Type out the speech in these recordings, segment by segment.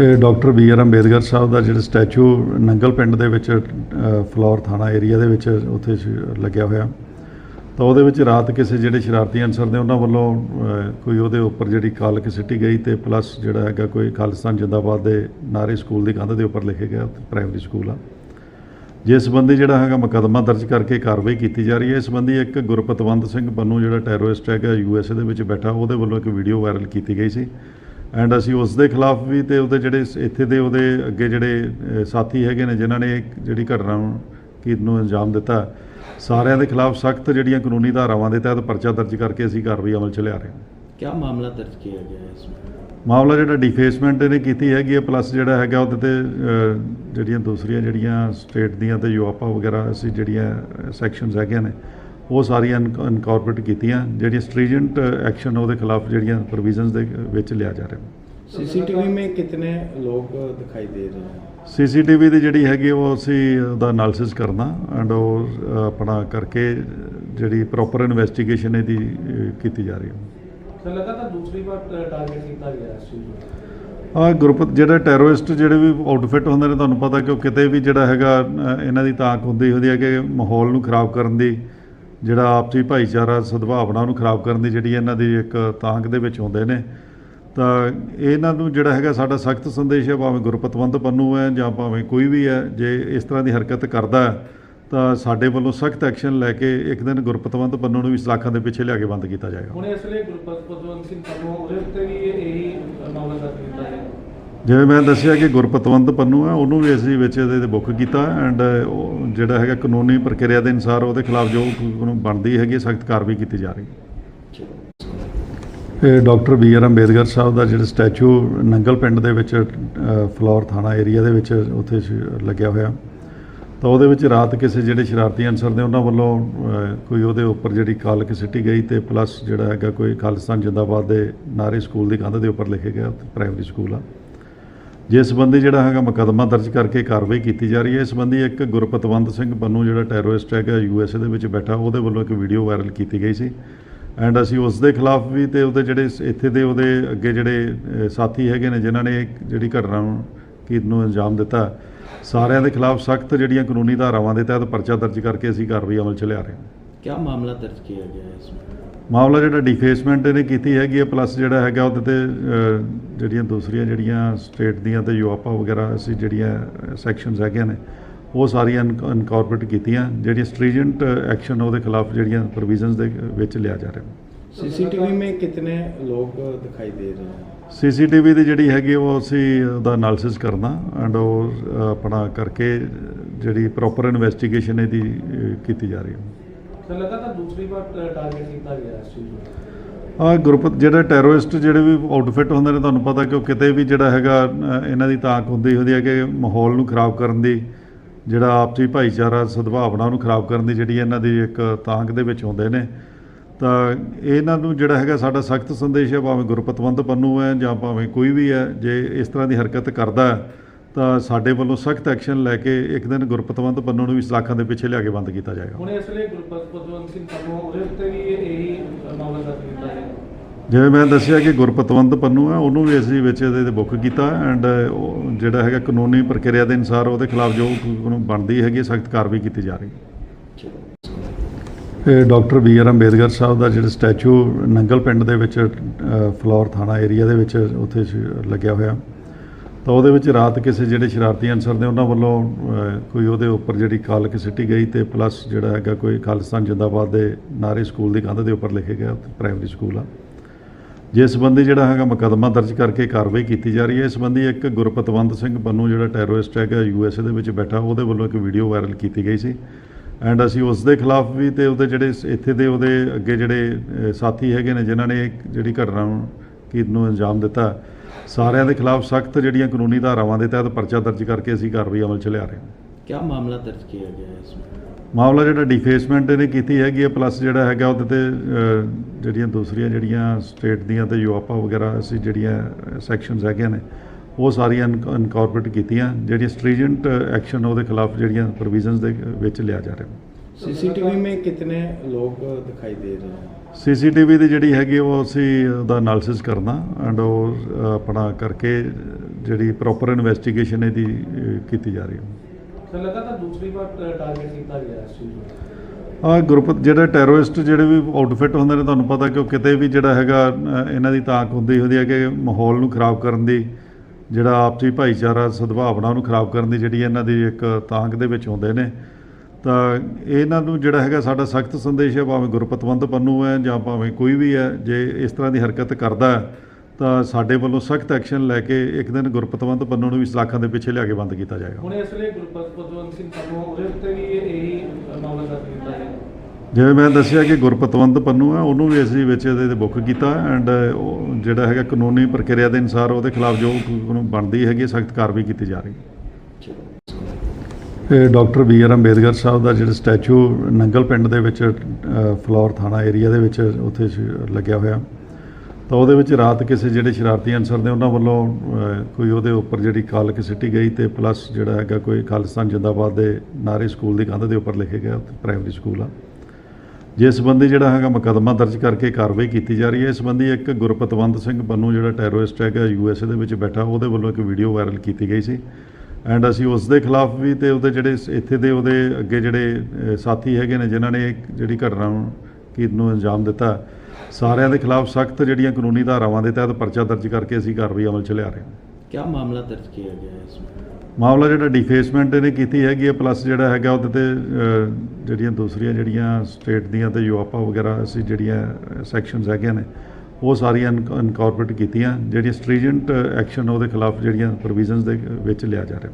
ਇਹ doctor B R Ambedkar ਸਾਹਿਬ ਦਾ ਜਿਹੜਾ ਸਟੈਚੂ ਨੰਗਲ ਪਿੰਡ ਦੇ ਵਿੱਚ ਅ, ਫਲੋਰ ਥਾਣਾ ਏਰੀਆ ਦੇ ਵਿੱਚ ਉੱਥੇ ਲੱਗਿਆ ਹੋਇਆ। ਤਾਂ ਉਹਦੇ ਵਿੱਚ ਰਾਤ ਕਿਸੇ ਜਿਹੜੇ ਸ਼ਰਾਰਤੀ ਅਨਸਰ ਨੇ ਉਹਨਾਂ ਵੱਲੋਂ ਕੋਈ ਉਹਦੇ ਉੱਪਰ ਜਿਹੜੀ ਕਾਲਕ ਸਿੱਟੀ ਗਈ ਤੇ ਪਲੱਸ ਜਿਹੜਾ ਹੈਗਾ ਕੋਈ ਖਾਲਿਸਤਾਨ ਜਿੰਦਾਬਾਦ ਦੇ ਨਾਰੇ ਸਕੂਲ ਦੀ ਕੰਧ ਦੇ ਉੱਪਰ ਲਿਖੇ ਗਿਆ ਪ੍ਰਾਇਮਰੀ ਸਕੂਲ ਆ। ਜਿਸ ਸੰਬੰਧੀ ਜਿਹੜਾ ਹੈਗਾ ਮੁਕੱਦਮਾ ਦਰਜ ਕਰਕੇ ਕਾਰਵਾਈ ਕੀਤੀ ਜਾ ਰਹੀ ਹੈ। ਇਸ ਸੰਬੰਧੀ ਇੱਕ ਗੁਰਪਤਵੰਤ ਸਿੰਘ ਬੰਨੂ ਜਿਹੜਾ ਟੈਰੋਰਿਸਟ ਹੈਗਾ ਯੂਐਸਏ ਦੇ ਵਿੱਚ ਬੈਠਾ ਉਹਦੇ ਵੱਲੋਂ ਇੱਕ ਵੀਡੀਓ ਵਾਇਰਲ ਕੀਤੀ ਗਈ ਸੀ। ਐਂਡ ਅਸੀਂ ਉਸ ਦੇ ਖਿਲਾਫ ਵੀ ਤੇ ਉਹਦੇ ਜਿਹੜੇ ਇੱਥੇ ਦੇ ਉਹਦੇ ਅੱਗੇ ਜਿਹੜੇ ਸਾਥੀ ਹੈਗੇ ਨੇ ਜਿਨ੍ਹਾਂ ਨੇ ਜਿਹੜੀ ਘਟਨਾ ਨੂੰ ਕੀ ਨੂੰ ਅੰਜਾਮ ਦਿੱਤਾ ਸਾਰਿਆਂ ਦੇ ਖਿਲਾਫ ਸਖਤ ਜਿਹੜੀਆਂ ਕਾਨੂੰਨੀ ਧਾਰਾਵਾਂ ਦੇ ਤਹਿਤ ਪਰਚਾ ਦਰਜ ਕਰਕੇ ਅਸੀਂ ਕਾਰਵਾਈ ਅਮਲ 'ਚ ਲਿਆ ਰਹੇ ਹਾਂ। ਕੀ ਮਾਮਲਾ ਦਰਜ ਕੀਤਾ ਗਿਆ ਹੈ ਇਸ ਮਾਮਲਾ ਜਿਹੜਾ ਡਿਫੇਸਮੈਂਟ ਨੇ ਕੀਤੀ ਹੈਗੀ ਹੈ ਪਲੱਸ ਜਿਹੜਾ ਹੈਗਾ ਉਹਦੇ ਤੇ ਜਿਹੜੀਆਂ ਦੂਸਰੀਆਂ ਜਿਹੜੀਆਂ ਸਟੇਟ ਦੀਆਂ ਤੇ ਯੂਆਪਾ ਵਗੈਰਾ ਅਸੀਂ ਜਿਹੜੀਆਂ ਸੈਕਸ਼ਨਸ ਹੈਗੀਆਂ ਨੇ ਉਹ ਸਾਰੀਆਂ ਇਨਕੋਰਪੋਰੇਟ ਕੀਤੀਆਂ ਜਿਹੜੀਆਂ ਸਟ੍ਰੀਜੈਂਟ ਐਕਸ਼ਨ ਉਹਦੇ ਖਿਲਾਫ ਜਿਹੜੀਆਂ ਪ੍ਰੋਵੀਜ਼ਨਸ ਦੇ ਵਿੱਚ ਲਿਆ ਜਾ ਰਿਹਾ। ਸੀਸੀਟੀਵੀ ਮੇ ਕਿਤਨੇ ਲੋਕ ਦਿਖਾਈ ਦੇ ਰਹੇ ਹਨ? ਸੀਸੀਟੀਵੀ ਦੀ ਜਿਹੜੀ ਹੈਗੀ ਉਹ ਅਸੀਂ ਉਹਦਾ ਅਨਾਲਿਸਿਸ ਕਰਨਾ ਐਂਡ ਉਹ ਆਪਣਾ ਕਰਕੇ ਜਿਹੜੀ ਪ੍ਰੋਪਰ ਇਨਵੈਸਟੀਗੇਸ਼ਨ ਇਹਦੀ ਕੀਤੀ ਜਾ ਰਹੀ ਹੈ। ਸਰ ਲਗਾਤਾਰ ਆ ਗਰੁੱਪ ਜਿਹੜਾ ਟੈਰੋਰਿਸਟ ਜਿਹੜੇ ਵੀ ਆਊਟਫਿਟ ਹੁੰਦੇ ਨੇ ਤੁਹਾਨੂੰ ਪਤਾ ਕਿ ਉਹ ਕਿਤੇ ਵੀ ਜਿਹੜਾ ਹੈਗਾ ਇਹਨਾਂ ਦੀ ਤਾਕ ਹੁੰਦੀ ਹੁੰਦੀ ਹੈ ਕਿ ਮਾਹੌਲ ਨੂੰ ਖਰਾਬ ਕਰਨ ਦੀ ਜਿਹੜਾ ਆਪਸੀ ਭਾਈਚਾਰਾ, ਸਦਭਾਵਨਾ ਨੂੰ ਖਰਾਬ ਕਰਨ ਦੀ ਜਿਹੜੀ ਇਹਨਾਂ ਦੀ ਇੱਕ ਤਾਂਗ ਦੇ ਵਿੱਚ ਹੁੰਦੇ ਨੇ, ਤਾਂ ਇਹਨਾਂ ਨੂੰ ਜਿਹੜਾ ਹੈਗਾ ਸਾਡਾ ਸਖਤ ਸੰਦੇਸ਼ ਹੈ, ਭਾਵੇਂ ਗੁਰਪਤਵੰਤ ਪੰਨੂ ਹੈ ਜਾਂ ਭਾਵੇਂ ਕੋਈ ਵੀ ਹੈ, ਜੇ ਇਸ ਤਰ੍ਹਾਂ ਦੀ ਹਰਕਤ ਕਰਦਾ ਤਾਂ ਸਾਡੇ ਵੱਲੋਂ ਸਖਤ ਐਕਸ਼ਨ ਲੈ ਕੇ ਇੱਕ ਦਿਨ ਗੁਰਪਤਵੰਤ ਪੰਨੂ ਨੂੰ ਵੀ ਸਲਾਖਾਂ ਦੇ ਪਿੱਛੇ ਲਿਆ ਕੇ ਬੰਦ ਕੀਤਾ ਜਾਏਗਾ। ਹੁਣ ਇਸ ਲਈ ਗੁਰਪਤ ਸਿੰਘ ਪੰਨੂ, ਉਹਦੇ ਉੱਤੇ ਵੀ ਇਹੀ ਮਾਮਲਾ ਦਰਜ ਕੀਤਾ ਹੈ ਜਿਵੇਂ ਮੈਂ ਦੱਸਿਆ ਕਿ ਗੁਰਪਤਵੰਤ ਪੰਨੂ ਆ ਉਹਨੂੰ ਵੀ ਅਸੀਂ ਵਿੱਚ ਇਹਦੇ ਤੇ ਬੁੱਕ ਕੀਤਾ ਐਂਡ ਉਹ ਜਿਹੜਾ ਹੈਗਾ ਕਾਨੂੰਨੀ ਪ੍ਰਕਿਰਿਆ ਦੇ ਅਨੁਸਾਰ ਉਹਦੇ ਖਿਲਾਫ ਜੋ ਕਾਨੂੰਨ ਬਣਦੀ ਹੈਗੀ ਸਖਤ ਕਾਰਵਾਈ ਕੀਤੀ ਜਾ ਰਹੀ ਹੈ। ਇਹ ਡਾਕਟਰ ਬੀ ਆਰ ਅੰਬੇਦਕਰ ਸਾਹਿਬ ਦਾ ਜਿਹੜਾ ਸਟੈਚੂ ਨੰਗਲ ਪਿੰਡ ਦੇ ਵਿੱਚ ਅ, ਫਲੋਰ ਥਾਣਾ ਏਰੀਆ ਦੇ ਵਿੱਚ ਉੱਥੇ ਲੱਗਿਆ ਹੋਇਆ। ਤਾਂ ਉਹਦੇ ਵਿੱਚ ਰਾਤ ਕਿਸੇ ਜਿਹੜੇ ਸ਼ਰਾਰਤੀ ਅਨਸਰ ਨੇ ਉਹਨਾਂ ਵੱਲੋਂ ਕੋਈ ਉਹਦੇ ਉੱਪਰ ਜਿਹੜੀ ਕਾਲਕ ਸਿੱਟੀ ਗਈ ਤੇ ਪਲੱਸ ਜਿਹੜਾ ਹੈਗਾ ਕੋਈ ਖਾਲਿਸਤਾਨ ਜਿੰਦਾਬਾਦ ਦੇ ਨਾਰੇ ਸਕੂਲ ਦੀ ਕੰਧ ਦੇ ਉੱਪਰ ਲਿਖੇ ਗਿਆ ਪ੍ਰਾਇਮਰੀ ਸਕੂਲ ਆ। ਜਿਸ ਸੰਬੰਧੀ ਜਿਹੜਾ ਹੈਗਾ ਮੁਕੱਦਮਾ ਦਰਜ ਕਰਕੇ ਕਾਰਵਾਈ ਕੀਤੀ ਜਾ ਰਹੀ ਹੈ, ਇਸ ਸੰਬੰਧੀ ਇੱਕ ਗੁਰਪਤਵੰਤ ਸਿੰਘ ਬੰਨੂ ਜਿਹੜਾ ਟੈਰੋਰਿਸਟ ਹੈਗਾ ਯੂਐਸਏ ਦੇ ਵਿੱਚ ਬੈਠਾ, ਉਹਦੇ ਵੱਲੋਂ ਇੱਕ ਵੀਡੀਓ ਵਾਇਰਲ ਕੀਤੀ ਗਈ ਸੀ। ਐਂਡ ਅਸੀਂ ਉਸ ਦੇ ਖਿਲਾਫ ਵੀ ਤੇ ਉਹਦੇ ਜਿਹੜੇ ਇੱਥੇ ਦੇ ਉਹਦੇ ਅੱਗੇ ਜਿਹੜੇ ਸਾਥੀ ਹੈਗੇ ਨੇ, ਜਿਨ੍ਹਾਂ ਨੇ ਜਿਹੜੀ ਘਟਨਾ ਨੂੰ, ਕੀ ਨੂੰ ਅੰਜਾਮ ਦਿੱਤਾ, ਸਾਰਿਆਂ ਦੇ ਖਿਲਾਫ ਸਖਤ ਜਿਹੜੀਆਂ ਕਾਨੂੰਨੀ ਧਾਰਾਵਾਂ ਦੇ ਤਹਿਤ ਪਰਚਾ ਦਰਜ ਕਰਕੇ ਅਸੀਂ ਕਾਰਵਾਈ ਅਮਲ 'ਚ ਲਿਆ ਰਹੇ ਹਾਂ। क्या मामला दर्ज किया गया है इसमें ਮਾਮਲਾ ਜਿਹੜਾ ਡਿਫੇਸਮੈਂਟ ਇਹਨੇ ਕੀਤੀ ਹੈਗੀ ਹੈ ਪਲੱਸ ਜਿਹੜਾ ਹੈਗਾ ਉਹਦੇ ਤੇ ਅ, ਜਿਹੜੀਆਂ ਦੂਸਰੀਆਂ ਜਿਹੜੀਆਂ ਸਟੇਟ ਦੀਆਂ ਤੇ ਯੂਆਪਾ ਵਗੈਰਾ ਅਸੀਂ ਜਿਹੜੀਆਂ ਸੈਕਸ਼ਨਸ ਹੈਗੀਆਂ ਨੇ ਉਹ ਸਾਰੀਆਂ ਇਨਕੋਰਪੋਰੇਟ ਕੀਤੀਆਂ ਜਿਹੜੀਆਂ ਸਟ੍ਰੀਜੈਂਟ ਐਕਸ਼ਨ ਉਹਦੇ ਖਿਲਾਫ ਜਿਹੜੀਆਂ ਪ੍ਰੋਵੀਜ਼ਨਸ ਦੇ ਵਿੱਚ ਲਿਆ ਜਾ ਰਿਹਾ सीसीटीवी में कितने लोग दिखाई दे रहे हैं ਸੀਸੀਟੀਵੀ ਦੀ ਜਿਹੜੀ ਹੈਗੀ ਉਹ ਅਸੀਂ ਉਹਦਾ ਐਨਾਲਿਸਿਸ ਕਰਨਾ ਐਂਡ ਉਹ ਅ, ਆਪਣਾ ਕਰਕੇ ਜਿਹੜੀ ਪ੍ਰੋਪਰ ਇਨਵੈਸਟੀਗੇਸ਼ਨ ਇਹਦੀ ਅ, ਕੀਤੀ ਜਾ ਰਹੀ ਹੈ ਸਰ ਲਗਾਤਾਰ ਦੂਸਰੀ ਵਾਰ ਟਾਰਗੇਟ ਕੀਤਾ ਗਿਆ ਇਸ ਚੀਜ਼ ਨੂੰ? ਆ ਗਰੁੱਪ ਜਿਹੜੇ ਟੈਰੋਰਿਸਟ ਜਿਹੜੇ ਵੀ ਆਊਟਫਿਟ ਹੁੰਦੇ ਨੇ, ਤੁਹਾਨੂੰ ਪਤਾ ਕਿ ਉਹ ਕਿਤੇ ਵੀ ਜਿਹੜਾ ਹੈਗਾ ਇਹਨਾਂ ਦੀ ਤਾਕ ਹੁੰਦੀ ਹੁੰਦੀ ਹੈ ਕਿ ਮਾਹੌਲ ਨੂੰ ਖਰਾਬ ਕਰਨ ਦੀ, ਜਿਹੜਾ ਆਪਸੀ ਭਾਈਚਾਰਾ, ਸਦਭਾਵਨਾ ਨੂੰ ਖਰਾਬ ਕਰਨ ਦੀ ਜਿਹੜੀ ਇਹਨਾਂ ਦੀ ਇੱਕ ਤਾਂਕ ਦੇ ਵਿੱਚ ਹੁੰਦੇ ਨੇ। ਤਾਂ ਇਹਨਾਂ ਨੂੰ ਜਿਹੜਾ ਹੈਗਾ ਸਾਡਾ ਸਖਤ ਸੰਦੇਸ਼ ਹੈ, ਭਾਵੇਂ ਗੁਰਪਤਵੰਤ ਪੰਨੂ ਹੈ ਜਾਂ ਭਾਵੇਂ ਕੋਈ ਵੀ ਹੈ, ਜੇ ਇਸ ਤਰ੍ਹਾਂ ਦੀ ਹਰਕਤ ਕਰਦਾ ਤਾਂ ਸਾਡੇ ਵੱਲੋਂ ਸਖਤ ਐਕਸ਼ਨ ਲੈ ਕੇ ਇੱਕ ਦਿਨ ਗੁਰਪਤਵੰਤ ਪੰਨੂ ਨੂੰ ਵੀ ਸਲਾਖਾਂ ਦੇ ਪਿੱਛੇ ਲਿਆ ਕੇ ਬੰਦ ਕੀਤਾ ਜਾਏਗਾ। ਹੁਣ ਇਸ ਲਈ ਗੁਰਪਤ ਪਦਵੰਤ ਸਿੰਘ ਪੰਨੂ ਉਹਦੇ ਉੱਤੇ ਵੀ ਇਹੀ ਮਾਮਲਾ ਦਰਜ ਕੀਤਾ ਹੈ ਜਿਵੇਂ ਮੈਂ ਦੱਸਿਆ ਕਿ ਗੁਰਪਤਵੰਤ ਪੰਨੂ ਹੈ ਉਹਨੂੰ ਵੀ ਅਸੀਂ ਵਿੱਚ ਇਹਦੇ ਤੇ ਬੁੱਕ ਕੀਤਾ ਐਂਡ ਉਹ ਜਿਹੜਾ ਹੈਗਾ ਕਾਨੂੰਨੀ ਪ੍ਰਕਿਰਿਆ ਦੇ ਅਨੁਸਾਰ ਉਹਦੇ ਖਿਲਾਫ ਜੋ ਬਣਦੀ ਹੈਗੀ ਸਖਤ ਕਾਰਵਾਈ ਕੀਤੀ ਜਾ ਰਹੀ ਹੈ। ਇਹ ਡਾਕਟਰ ਬੀ ਆਰ ਅੰਬੇਦਕਰ ਸਾਹਿਬ ਦਾ ਜਿਹੜਾ ਸਟੈਚੂ ਨੰਗਲ ਪਿੰਡ ਦੇ ਵਿੱਚ ਫਲੋਰ ਥਾਣਾ ਏਰੀਆ ਦੇ ਵਿੱਚ ਉੱਥੇ ਲੱਗਿਆ ਹੋਇਆ। ਤਾਂ ਉਹਦੇ ਵਿੱਚ ਰਾਤ ਕਿਸੇ ਜਿਹੜੇ ਸ਼ਰਾਰਤੀ ਅਨਸਰ ਨੇ ਉਹਨਾਂ ਵੱਲੋਂ ਕੋਈ ਉਹਦੇ ਉੱਪਰ ਜਿਹੜੀ ਕਾਲਕ ਸਿੱਟੀ ਗਈ ਤੇ ਪਲੱਸ ਜਿਹੜਾ ਹੈਗਾ ਕੋਈ ਖਾਲਿਸਤਾਨ ਜਿੰਦਾਬਾਦ ਦੇ ਨਾਰੇ ਸਕੂਲ ਦੀ ਕੰਧ ਦੇ ਉੱਪਰ ਲਿਖੇ ਗਿਆ ਪ੍ਰਾਇਮਰੀ ਸਕੂਲ ਆ। ਜਿਸ ਸੰਬੰਧੀ ਜਿਹੜਾ ਹੈਗਾ ਮੁਕੱਦਮਾ ਦਰਜ ਕਰਕੇ ਕਾਰਵਾਈ ਕੀਤੀ ਜਾ ਰਹੀ ਹੈ। ਇਸ ਸੰਬੰਧੀ ਇੱਕ ਗੁਰਪਤਵੰਤ ਸਿੰਘ ਬੰਨੂ ਜਿਹੜਾ ਟੈਰੋਰਿਸਟ ਹੈਗਾ ਯੂਐਸਏ ਦੇ ਵਿੱਚ ਬੈਠਾ, ਉਹਦੇ ਵੱਲੋਂ ਇੱਕ ਵੀਡੀਓ ਵਾਇਰਲ ਕੀਤੀ ਗਈ ਸੀ। ਐਂਡ ਅਸੀਂ ਉਸ ਦੇ ਖਿਲਾਫ ਵੀ ਤੇ ਉਹਦੇ ਜਿਹੜੇ ਇੱਥੇ ਦੇ ਉਹਦੇ ਅੱਗੇ ਜਿਹੜੇ ਸਾਥੀ ਹੈਗੇ ਨੇ, ਜਿਨ੍ਹਾਂ ਨੇ ਜਿਹੜੀ ਘਟਨਾ ਨੂੰ, ਕੀ ਨੂੰ ਅੰਜਾਮ ਦਿੱਤਾ ਸਾਰਿਆਂ ਦੇ ਖਿਲਾਫ ਸਖਤ ਜਿਹੜੀਆਂ ਕਾਨੂੰਨੀ ਧਾਰਾਵਾਂ ਦੇ ਤਹਿਤ ਪਰਚਾ ਦਰਜ ਕਰਕੇ ਅਸੀਂ ਕਾਰਵਾਈ ਅਮਲ 'ਚ ਲਿਆ ਰਹੇ ਹਾਂ। ਕਿਆ ਮਾਮਲਾ ਦਰਜ ਕੀਤਾ ਗਿਆ ਹੈ ਇਸ ਵਿੱਚ? ਮਾਮਲਾ ਜਿਹੜਾ ਡਿਫੇਸਮੈਂਟ ਇਹਨੇ ਕੀਤੀ ਹੈਗੀ ਹੈ ਪਲੱਸ ਜਿਹੜਾ ਹੈਗਾ ਉਹਦੇ ਤੇ ਜਿਹੜੀਆਂ ਦੂਸਰੀਆਂ ਜਿਹੜੀਆਂ ਸਟੇਟ ਦੀਆਂ ਤੇ ਯੂਆਪਾ ਵਗੈਰਾ ਅਸੀਂ ਜਿਹੜੀਆਂ ਸੈਕਸ਼ਨਸ ਹੈਗੀਆਂ ਨੇ ਉਹ ਸਾਰੀਆਂ ਇਨਕਾਰਪੋਰੇਟ ਕੀਤੀਆਂ ਜਿਹੜੀਆਂ ਸਟ੍ਰੀਜੈਂਟ ਐਕਸ਼ਨ ਉਹਦੇ ਖਿਲਾਫ ਜਿਹੜੀਆਂ ਪ੍ਰੋਵੀਜ਼ਨਸ ਦੇ ਵਿੱਚ ਲਿਆ ਜਾ ਰਿਹਾ। सीसीटीवी में कितने लोग दिखाई दे रहे हैं ਸੀਸੀਟੀਵੀ ਦੀ ਜਿਹੜੀ ਹੈਗੀ ਉਹ ਅਸੀਂ ਉਹਦਾ ਐਨਾਲਿਸਿਸ ਕਰਨਾ ਐਂਡ ਉਹ ਅ, ਆਪਣਾ ਕਰਕੇ ਜਿਹੜੀ ਪ੍ਰੋਪਰ ਇਨਵੈਸਟੀਗੇਸ਼ਨ ਇਹਦੀ ਅ, ਕੀਤੀ ਜਾ ਰਹੀ ਹੈ ਸਰ ਲਗਾਤਾਰ ਦੂਸਰੀ ਵਾਰ ਟਾਰਗੇਟ ਕੀਤਾ ਗਿਆ ਇਸ ਚੀਜ਼ ਨੂੰ ਆ ਗਰੁੱਪ ਜਿਹੜੇ ਟੈਰਰਿਸਟ ਜਿਹੜੇ ਵੀ ਆਊਟਫਿਟ ਹੁੰਦੇ ਨੇ ਤੁਹਾਨੂੰ ਪਤਾ ਕਿ ਉਹ ਕਿਤੇ ਵੀ ਜਿਹੜਾ ਹੈਗਾ ਅ, ਇਹਨਾਂ ਦੀ ਤਾਕ ਹੁੰਦੀ ਹੁੰਦੀ ਹੈ ਕਿ ਮਾਹੌਲ ਨੂੰ ਖਰਾਬ ਕਰਨ ਦੀ ਜਿਹੜਾ ਆਪਸੀ ਭਾਈਚਾਰਾ ਸਦਭਾਵਨਾ ਨੂੰ ਖਰਾਬ ਕਰਨ ਦੀ ਜਿਹੜੀ ਇਹਨਾਂ ਦੀ ਇੱਕ ਤਾਂਕ ਦੇ ਵਿੱਚ ਹੁੰਦੇ ਨੇ ਤਾਂ ਇਹਨਾਂ ਨੂੰ ਜਿਹੜਾ ਹੈਗਾ ਸਾਡਾ ਸਖਤ ਸੰਦੇਸ਼ ਹੈ ਭਾਵੇਂ ਗੁਰਪਤਵੰਤ ਪੰਨੂ ਹੈ ਜਾਂ ਭਾਵੇਂ ਕੋਈ ਵੀ ਹੈ ਜੇ ਇਸ ਤਰ੍ਹਾਂ ਦੀ ਹਰਕਤ ਕਰਦਾ ਤਾਂ ਸਾਡੇ ਵੱਲੋਂ ਸਖਤ ਐਕਸ਼ਨ ਲੈ ਕੇ ਇੱਕ ਦਿਨ ਗੁਰਪਤਵੰਤ ਪੰਨੂ ਨੂੰ ਵੀ ਸਲਾਖਾਂ ਦੇ ਪਿੱਛੇ ਲਿਆ ਕੇ ਬੰਦ ਕੀਤਾ ਜਾਏਗਾ। ਹੁਣ ਇਸ ਵੇਲੇ ਗੁਰਪਤਵੰਤ ਸਿੰਘ ਪੰਨੂ ਉਹਦੇ ਉੱਤੇ ਵੀ ਇਹੀ ਮਾਮਲਾ ਦਰਜ ਕੀਤਾ ਹੈ। ਜਿਵੇਂ ਮੈਂ ਦੱਸਿਆ ਕਿ ਗੁਰਪਤਵੰਤ ਪੰਨੂ ਹੈ ਉਹਨੂੰ ਵੀ ਅਸੀਂ ਵਿੱਚ ਇਹਦੇ ਤੇ ਬੁੱਕ ਕੀਤਾ ਐਂਡ ਉਹ ਜਿਹੜਾ ਹੈਗਾ ਕਾਨੂੰਨੀ ਪ੍ਰਕਿਰਿਆ ਦੇ ਅਨੁਸਾਰ ਉਹਦੇ ਖਿਲਾਫ ਜੋ ਬਣਦੀ ਹੈਗੀ ਸਖਤ ਕਾਰਵਾਈ ਕੀਤੀ ਜਾ ਰਹੀ ਹੈ। ਇਹ ਡਾਕਟਰ ਬੀ ਆਰ ਅੰਬੇਦਕਰ ਸਾਹਿਬ ਦਾ ਜਿਹੜਾ ਸਟੈਚੂ ਨੰਗਲ ਪਿੰਡ ਦੇ ਵਿੱਚ ਅ, ਫਲੋਰ ਥਾਣਾ ਏਰੀਆ ਦੇ ਵਿੱਚ ਉੱਥੇ ਲੱਗਿਆ ਹੋਇਆ। ਤਾਂ ਉਹਦੇ ਵਿੱਚ ਰਾਤ ਕਿਸੇ ਜਿਹੜੇ ਸ਼ਰਾਰਤੀ ਅਨਸਰ ਨੇ ਉਹਨਾਂ ਵੱਲੋਂ ਕੋਈ ਉਹਦੇ ਉੱਪਰ ਜਿਹੜੀ ਕਾਲਕ ਸਿੱਟੀ ਗਈ ਤੇ ਪਲੱਸ ਜਿਹੜਾ ਹੈਗਾ ਕੋਈ ਖਾਲਿਸਤਾਨ ਜਿੰਦਾਬਾਦ ਦੇ ਨਾਰੇ ਸਕੂਲ ਦੀ ਕੰਧ ਦੇ ਉੱਪਰ ਲਿਖੇ ਗਿਆ ਪ੍ਰਾਇਮਰੀ ਸਕੂਲ ਆ। ਜਿਸ ਸੰਬੰਧੀ ਜਿਹੜਾ ਹੈਗਾ ਮੁਕੱਦਮਾ ਦਰਜ ਕਰਕੇ ਕਾਰਵਾਈ ਕੀਤੀ ਜਾ ਰਹੀ ਹੈ। ਇਸ ਸੰਬੰਧੀ ਇੱਕ ਗੁਰਪਤਵੰਤ ਸਿੰਘ ਪੰਨੂ ਜਿਹੜਾ ਟੈਰੋਰਿਸਟ ਹੈਗਾ ਯੂਐਸਏ ਦੇ ਵਿੱਚ ਬੈਠਾ ਉਹਦੇ ਵੱਲੋਂ ਇੱਕ ਵੀਡੀਓ ਵਾਇਰਲ ਕੀਤੀ ਗਈ ਸੀ। ਐਂਡ ਅਸੀਂ ਉਸ ਦੇ ਖਿਲਾਫ ਵੀ ਤੇ ਉਹਦੇ ਜਿਹੜੇ ਇੱਥੇ ਦੇ ਉਹਦੇ ਅੱਗੇ ਜਿਹੜੇ ਸਾਥੀ ਹੈਗੇ ਨੇ ਜਿਨ੍ਹਾਂ ਨੇ ਜਿਹੜੀ ਘਟਨਾ ਨੂੰ ਕੀ ਨੂੰ ਅੰਜਾਮ ਦਿੱਤਾ ਸਾਰਿਆਂ ਦੇ ਖਿਲਾਫ ਸਖਤ ਜਿਹੜੀਆਂ ਕਾਨੂੰਨੀ ਧਾਰਾਵਾਂ ਦੇ ਤਹਿਤ ਪਰਚਾ ਦਰਜ ਕਰਕੇ ਅਸੀਂ ਕਾਰਵਾਈ ਅਮਲ 'ਚ ਲਿਆ ਰਹੇ ਹਾਂ। ਕੀ ਮਾਮਲਾ ਦਰਜ ਕੀਤਾ ਗਿਆ ਹੈ ਇਸ ਮਾਮਲਾ ਜਿਹੜਾ ਡਿਫੇਸਮੈਂਟ ਇਹਨੇ ਕੀਤੀ ਹੈਗੀ ਹੈ ਪਲੱਸ ਜਿਹੜਾ ਹੈਗਾ ਉਹਦੇ ਤੇ ਜਿਹੜੀਆਂ ਦੂਸਰੀਆਂ ਜਿਹੜੀਆਂ ਸਟੇਟ ਦੀਆਂ ਤੇ ਯੂਆਪਾ ਵਗੈਰਾ ਅਸੀਂ ਜਿਹੜੀਆਂ ਸੈਕਸ਼ਨਸ ਹੈਗੀਆਂ ਨੇ ਉਹ ਸਾਰੀਆਂ ਇਨਕੋਰਪੋਰੇਟ ਕੀਤੀਆਂ ਜਿਹੜੀ ਸਟ੍ਰੀਜੈਂਟ ਐਕਸ਼ਨ ਉਹਦੇ ਖਿਲਾਫ ਜਿਹੜੀਆਂ ਪ੍ਰੋਵੀਜ਼ਨਸ ਦੇ ਵਿੱਚ ਲਿਆ ਜਾ ਰਿਹਾ।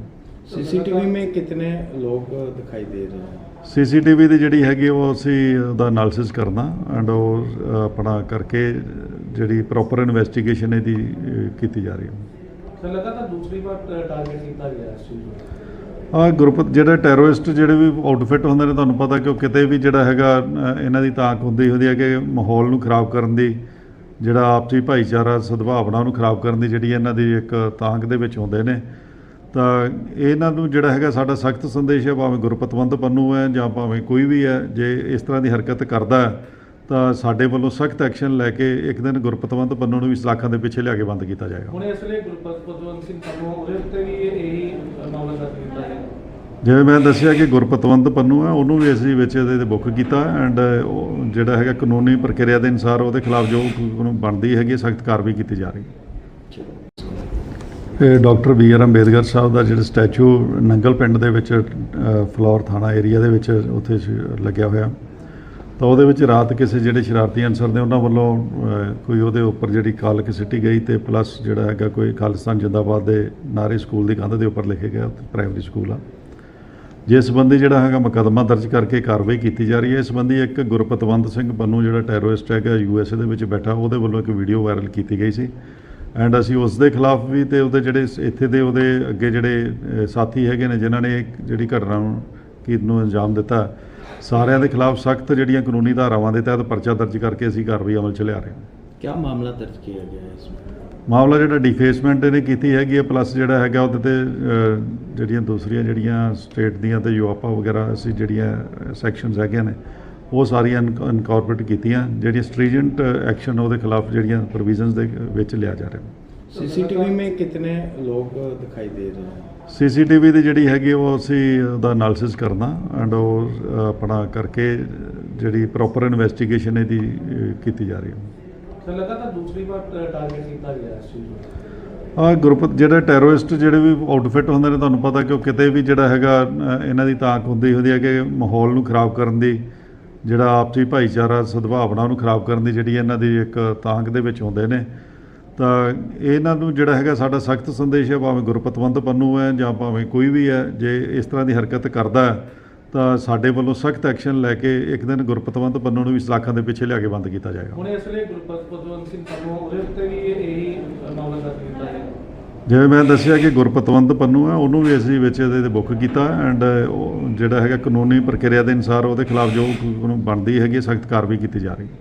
ਸੀਸੀਟੀਵੀ ਮੇ ਕਿਤਨੇ ਲੋਕ ਦਿਖਾਈ ਦੇ ਰਹੇ ਹਨ ਸੀਸੀਟੀਵੀ ਦੀ ਜਿਹੜੀ ਹੈਗੀ ਉਹ ਅਸੀਂ ਉਹਦਾ ਐਨਾਲਿਸਿਸ ਕਰਨਾ ਐਂਡ ਉਹ ਆਪਣਾ ਕਰਕੇ ਜਿਹੜੀ ਪ੍ਰੋਪਰ ਇਨਵੈਸਟੀਗੇਸ਼ਨ ਇਹਦੀ ਕੀਤੀ ਜਾ ਰਹੀ ਹੈ। ਲਗਾਤਾਰ ਦੂਸਰੀ ਵਾਰ ਟਾਰਗੇਟ ਕੀਤਾ ਗਿਆ ਇਸ ਆ ਗਰੁੱਪ ਜਿਹੜਾ ਟੈਰੋਰਿਸਟ ਜਿਹੜੇ ਵੀ ਆਊਟਫਿਟ ਹੁੰਦੇ ਨੇ ਤੁਹਾਨੂੰ ਪਤਾ ਕਿ ਉਹ ਕਿਤੇ ਵੀ ਜਿਹੜਾ ਹੈਗਾ ਇਹਨਾਂ ਦੀ ਤਾਕ ਹੁੰਦੀ ਹੁੰਦੀ ਹੈ ਕਿ ਮਾਹੌਲ ਨੂੰ ਖਰਾਬ ਕਰਨ ਦੀ ਜਿਹੜਾ ਆਪਸੀ ਭਾਈਚਾਰਾ, ਸਦਭਾਵਨਾ ਨੂੰ ਖਰਾਬ ਕਰਨ ਦੀ ਜਿਹੜੀ ਇਹਨਾਂ ਦੀ ਇੱਕ ਤਾਂਗ ਦੇ ਵਿੱਚ ਹੁੰਦੇ ਨੇ, ਤਾਂ ਇਹਨਾਂ ਨੂੰ ਜਿਹੜਾ ਹੈਗਾ ਸਾਡਾ ਸਖਤ ਸੰਦੇਸ਼ ਹੈ, ਭਾਵੇਂ ਗੁਰਪਤਵੰਤ ਪੰਨੂ ਹੈ ਜਾਂ ਭਾਵੇਂ ਕੋਈ ਵੀ ਹੈ, ਜੇ ਇਸ ਤਰ੍ਹਾਂ ਦੀ ਹਰਕਤ ਕਰਦਾ ਤਾਂ ਸਾਡੇ ਵੱਲੋਂ ਸਖਤ ਐਕਸ਼ਨ ਲੈ ਕੇ ਇੱਕ ਦਿਨ ਗੁਰਪਤਵੰਤ ਪੰਨੂ ਨੂੰ ਵੀ ਸਲਾਖਾਂ ਦੇ ਪਿੱਛੇ ਲਿਆ ਕੇ ਬੰਦ ਕੀਤਾ ਜਾਏਗਾ। ਹੁਣ ਇਸ ਵੇਲੇ ਗੁਰਪਤਵੰਤ ਸਿੰਘ ਪੰਨੂ, ਉਹਦੇ ਉੱਤੇ ਵੀ ਇਹੀ ਮਾਮਲਾ ਦਰਜ ਕੀਤਾ ਹੈ ਜਿਵੇਂ ਮੈਂ ਦੱਸਿਆ ਕਿ ਗੁਰਪਤਵੰਤ ਪੰਨੂ ਹੈ ਉਹਨੂੰ ਵੀ ਅਸੀਂ ਵਿੱਚ ਇਹਦੇ ਤੇ ਬੁੱਕ ਕੀਤਾ ਐਂਡ ਉਹ ਜਿਹੜਾ ਹੈਗਾ ਕਾਨੂੰਨੀ ਪ੍ਰਕਿਰਿਆ ਦੇ ਅਨੁਸਾਰ ਉਹਦੇ ਖਿਲਾਫ ਜੋ ਉਹਨੂੰ ਬਣਦੀ ਹੈਗੀ ਸਖਤ ਕਾਰਵਾਈ ਕੀਤੀ ਜਾ ਰਹੀ ਹੈ। ਡਾਕਟਰ ਬੀ ਆਰ ਅੰਬੇਦਕਰ ਸਾਹਿਬ ਦਾ ਜਿਹੜਾ ਸਟੈਚੂ ਨੰਗਲ ਪਿੰਡ ਦੇ ਵਿੱਚ ਅ, ਫਲੋਰ ਥਾਣਾ ਏਰੀਆ ਦੇ ਵਿੱਚ ਉੱਥੇ ਲੱਗਿਆ ਹੋਇਆ। ਤਾਂ ਉਹਦੇ ਵਿੱਚ ਰਾਤ ਕਿਸੇ ਜਿਹੜੇ ਸ਼ਰਾਰਤੀ ਅਨਸਰ ਨੇ ਉਹਨਾਂ ਵੱਲੋਂ ਕੋਈ ਉਹਦੇ ਉੱਪਰ ਜਿਹੜੀ ਕਾਲਕ ਸਿੱਟੀ ਗਈ ਤੇ ਪਲੱਸ ਜਿਹੜਾ ਹੈਗਾ ਕੋਈ ਖਾਲਿਸਤਾਨ ਜਿੰਦਾਬਾਦ ਦੇ ਨਾਰੇ ਸਕੂਲ ਦੀ ਕੰਧ ਦੇ ਉੱਪਰ ਲਿਖੇ ਗਿਆ ਪ੍ਰਾਇਮਰੀ ਸਕੂਲ ਆ। ਜਿਸ ਸੰਬੰਧੀ ਜਿਹੜਾ ਹੈਗਾ ਮੁਕਦਮਾ ਦਰਜ ਕਰਕੇ ਕਾਰਵਾਈ ਕੀਤੀ ਜਾ ਰਹੀ ਹੈ, ਇਸ ਸੰਬੰਧੀ ਇੱਕ ਗੁਰਪਤਵੰਤ ਸਿੰਘ ਪੰਨੂ, ਜਿਹੜਾ ਟੈਰੋਰਿਸਟ ਹੈਗਾ ਯੂ ਐੱਸ ਏ ਦੇ ਵਿੱਚ ਬੈਠਾ, ਉਹਦੇ ਵੱਲੋਂ ਇੱਕ ਵੀਡੀਓ ਵਾਇਰਲ ਕੀਤੀ ਗਈ ਸੀ। ਐਂਡ ਅਸੀਂ ਉਸ ਦੇ ਖਿਲਾਫ ਵੀ ਤੇ ਉਹਦੇ ਜਿਹੜੇ ਇੱਥੇ ਦੇ ਉਹਦੇ ਅੱਗੇ ਜਿਹੜੇ ਸਾਥੀ ਹੈਗੇ ਨੇ, ਜਿਨ੍ਹਾਂ ਨੇ ਜਿਹੜੀ ਘਟਨਾ ਨੂੰ ਕਿ ਨੂੰ ਅੰਜਾਮ ਦਿੱਤਾ, ਸਾਰਿਆਂ ਦੇ ਖਿਲਾਫ ਸਖਤ ਜਿਹੜੀਆਂ ਕਾਨੂੰਨੀ ਧਾਰਾਵਾਂ ਦੇ ਤਹਿਤ ਪਰਚਾ ਦਰਜ ਕਰਕੇ ਅਸੀਂ ਕਾਰਵਾਈ ਅਮਲ 'ਚ ਲਿਆ ਰਹੇ ਹਾਂ। ਕੀ ਮਾਮਲਾ ਦਰਜ ਕੀਤਾ ਗਿਆ ਇਸ ਵਿੱਚ ਮਾਮਲਾ ਜਿਹੜਾ ਡਿਫੇਸਮੈਂਟ ਇਹਨੇ ਕੀਤੀ ਹੈਗੀ ਹੈ ਪਲੱਸ ਜਿਹੜਾ ਹੈਗਾ ਉਹਦੇ ਤੇ ਜਿਹੜੀਆਂ ਦੂਸਰੀਆਂ ਜਿਹੜੀਆਂ ਸਟੇਟ ਦੀਆਂ ਤੇ ਯੂਆਪਾ ਵਗੈਰਾ ਅਸੀਂ ਜਿਹੜੀਆਂ ਸੈਕਸ਼ਨਸ ਹੈਗੀਆਂ ਨੇ ਉਹ ਸਾਰੀਆਂ ਇਨਕੋਰਪੋਰੇਟ ਕੀਤੀਆਂ ਜਿਹੜੀਆਂ ਸਟ੍ਰੀਜੈਂਟ ਐਕਸ਼ਨ ਉਹਦੇ ਖਿਲਾਫ ਜਿਹੜੀਆਂ ਪ੍ਰੋਵੀਜ਼ਨਸ ਦੇ ਵਿੱਚ ਲਿਆ ਜਾ ਰਿਹਾ। ਸੀਸੀਟੀਵੀ ਮੇ ਕਿਤਨੇ ਲੋਕ ਦਿਖਾਈ ਦੇ ਰਹੇ ਹਨ ਸੀਸੀਟੀਵੀ ਦੀ ਜਿਹੜੀ ਹੈਗੀ ਉਹ ਅਸੀਂ ਉਹਦਾ ਐਨਾਲਿਸਿਸ ਕਰਨਾ ਐਂਡ ਉਹ ਆਪਣਾ ਕਰਕੇ ਜਿਹੜੀ ਪ੍ਰੋਪਰ ਇਨਵੈਸਟੀਗੇਸ਼ਨ ਇਹਦੀ ਕੀਤੀ ਜਾ ਰਹੀ ਹੈ। ਸਰ ਲਗਾਤਾਰ ਦੂਸਰੀ ਵਾਰ ਟਾਰਗੇਟ ਕੀਤਾ ਗਿਆ ਇਸ ਚੀਜ਼ ਨੂੰ। ਆ ਗਰੁੱਪ ਜਿਹੜੇ ਟੈਰਰਿਸਟ ਜਿਹੜੇ ਵੀ ਆਊਟਫਿਟ ਹੁੰਦੇ ਨੇ, ਤੁਹਾਨੂੰ ਪਤਾ ਕਿ ਉਹ ਕਿਤੇ ਵੀ ਜਿਹੜਾ ਹੈਗਾ ਇਹਨਾਂ ਦੀ ਤਾਕ ਹੁੰਦੀ ਹੁੰਦੀ ਹੈ ਕਿ ਮਾਹੌਲ ਨੂੰ ਖਰਾਬ ਕਰਨ ਦੀ, ਜਿਹੜਾ ਆਪਸੀ ਭਾਈਚਾਰਾ, ਸਦਭਾਵਨਾ ਨੂੰ ਖਰਾਬ ਕਰਨ ਦੀ ਜਿਹੜੀ ਇਹਨਾਂ ਦੀ ਇੱਕ ਤਾਂਕ ਦੇ ਵਿੱਚ ਹੁੰਦੇ ਨੇ। ਤਾਂ ਇਹਨਾਂ ਨੂੰ ਜਿਹੜਾ ਹੈਗਾ ਸਾਡਾ ਸਖਤ ਸੰਦੇਸ਼ ਹੈ, ਭਾਵੇਂ ਗੁਰਪਤਵੰਤ ਪੰਨੂ ਹੈ ਜਾਂ ਭਾਵੇਂ ਕੋਈ ਵੀ ਹੈ, ਜੇ ਇਸ ਤਰ੍ਹਾਂ ਦੀ ਹਰਕਤ ਕਰਦਾ ਹੈ ਤਾਂ ਸਾਡੇ ਵੱਲੋਂ ਸਖਤ ਐਕਸ਼ਨ ਲੈ ਕੇ ਇੱਕ ਦਿਨ ਗੁਰਪਤਵੰਤ ਪੰਨੂ ਨੂੰ ਵੀ ਸਲਾਖਾਂ ਦੇ ਪਿੱਛੇ ਲਿਆ ਕੇ ਬੰਦ ਕੀਤਾ ਜਾਏਗਾ। ਹੁਣ ਇਸ ਵੇਲੇ ਗੁਰਪਤਵੰਤ ਸਿੰਘ ਪੰਨੂ ਉਹਦੇ ਉੱਤੇ ਵੀ ਇਹੀ ਮਾਮਲਾ ਦਰਜ ਕੀਤਾ ਹੈ ਜਿਵੇਂ ਮੈਂ ਦੱਸਿਆ ਕਿ ਗੁਰਪਤਵੰਤ ਪੰਨੂ ਹੈ ਉਹਨੂੰ ਵੀ ਅਸੀਂ ਵਿੱਚ ਇਹਦੇ ਤੇ ਬੁੱਕ ਕੀਤਾ ਐਂਡ ਉਹ ਜਿਹੜਾ ਹੈਗਾ ਕਾਨੂੰਨੀ ਪ੍ਰਕਿਰਿਆ ਦੇ ਅਨੁਸਾਰ ਉਹਦੇ ਖਿਲਾਫ ਜੋ ਉਹਨੂੰ ਬਣਦੀ ਹੈਗੀ ਸਖਤ ਕਾਰਵਾਈ ਕੀਤੀ ਜਾ ਰਹੀ ਹੈ।